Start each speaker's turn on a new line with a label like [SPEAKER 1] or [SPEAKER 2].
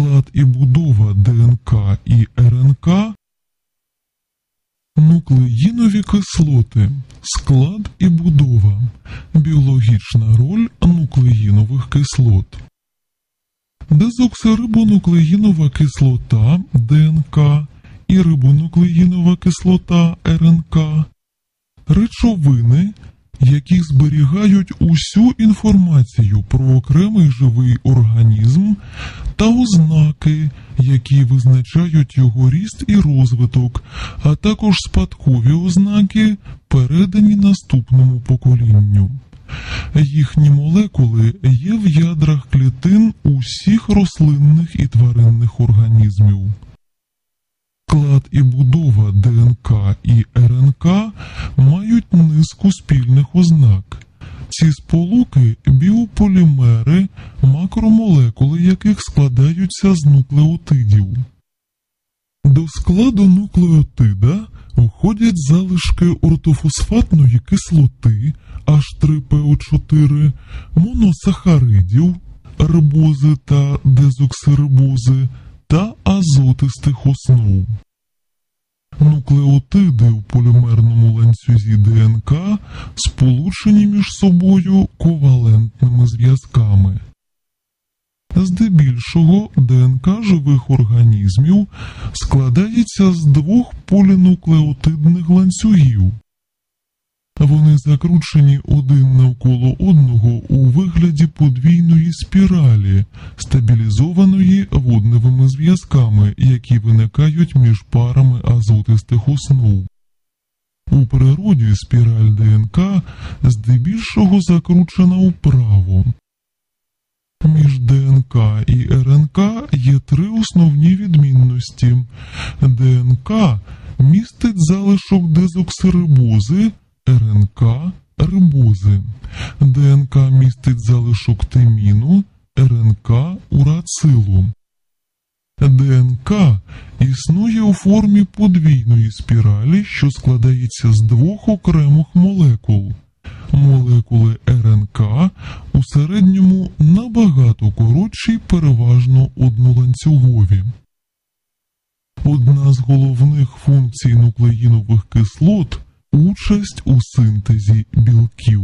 [SPEAKER 1] Склад і будова ДНК і РНК, нуклеїнові кислоти, склад і будова, біологічна роль нуклеїнових кислот. Дезоксирибонуклеїнова кислота ДНК і рибонуклеїнова кислота РНК речовини, які зберігають усю інформацію про окремий живий організм та ознаки, які визначають його ріст і розвиток, а також спадкові ознаки, передані наступному поколінню. Їхні молекули є в ядрах клітин усіх рослинних і тваринних організмів. Склад і будова ДНК і РНК мають низку спільних ознак. Ці сполуки біополімери, макромолекули яких складаються з нуклеотидів. До складу нуклеотида входять залишки ортофосфатної кислоти H3PO4, моносахаридів, рибози та дезоксирибози та азотистих основ. Нуклеотиди у полімерному ланцюзі ДНК сполучені між собою ковалентними зв'язками. Здебільшого ДНК живих організмів складається з двох полінуклеотидних ланцюгів. Закручені один навколо одного у вигляді подвійної спіралі, стабілізованої водневими зв'язками, які виникають між парами азотистих основ. У природі спіраль ДНК здебільшого закручена вправо. Між ДНК і РНК є три основні відмінності. ДНК містить залишок дезоксирибози, РНК рибози. ДНК містить залишок тиміну, РНК урацилу. ДНК існує у формі подвійної спіралі, що складається з двох окремих молекул. Молекули РНК у середньому набагато коротші переважно одноланцюгові. Одна з головних функцій нуклеїнових кислот участь у синтезі білків.